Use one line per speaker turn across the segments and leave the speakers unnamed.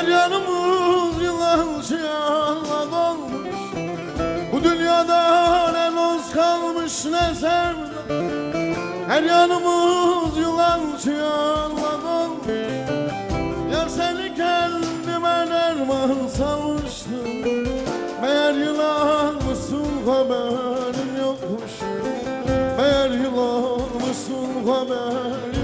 Her yanımız yılanla dolmuş. Bu dünyada ne dost kalmış ne sevda. Her yanımız yılanla dolmuş. Ya seni kendime derman salmıştım. Meğer yılan mısın haberim yokmuş. Meğer yılan mısın haberim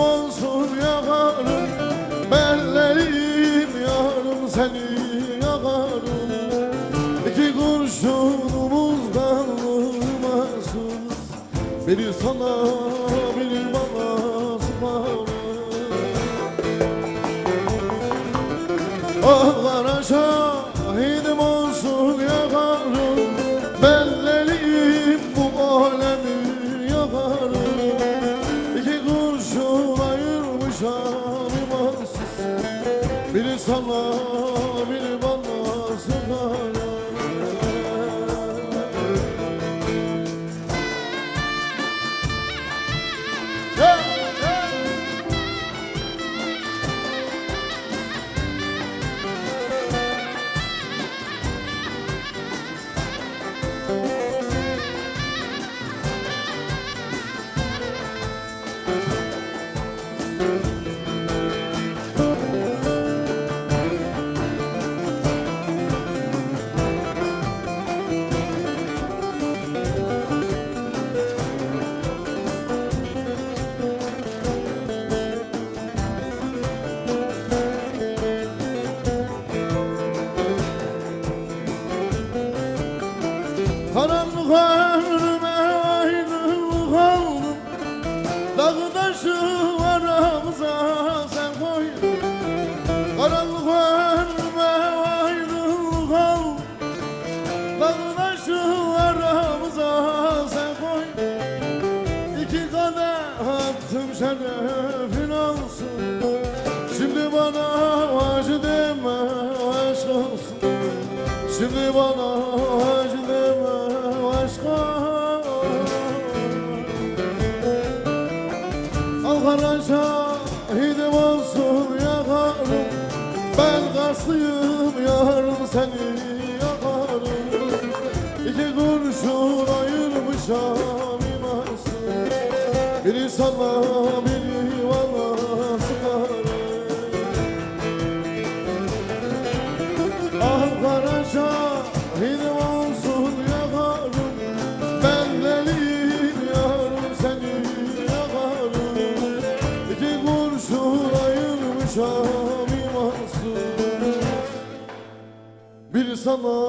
olsun yakarım Bellerim yarım seni yakarım. İki kurşunumuz kalmasın Biri sana biri bana sıkarım Ağlara şahidim Biri sana Karanlık önüme ayrılık aldım Dağı taşı aramıza sen koydun. Karanlık önüme ayrılık aldım Dağı taşı aramıza sen koydun. İki kadeh şerefin olsun. Şimdi bana acı deme aşk olsun. Şimdi bana Ankara şahidim olsun yakarım. Ben kaslıyım yarım seni yakarım. İki kurşun ayırmışam imansız Biri sana biri ayırmışam imansız Biri sana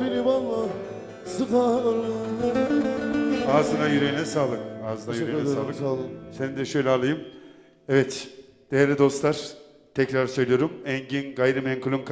biri bana sıkarım
Ağzına yüreğine sağlık. Ağzına
Teşekkür
yüreğine
ederim
sağlık.
sağ olun.
Seni de şöyle alayım. Evet, değerli dostlar, tekrar söylüyorum. Engin Gayrimenkul'ün kat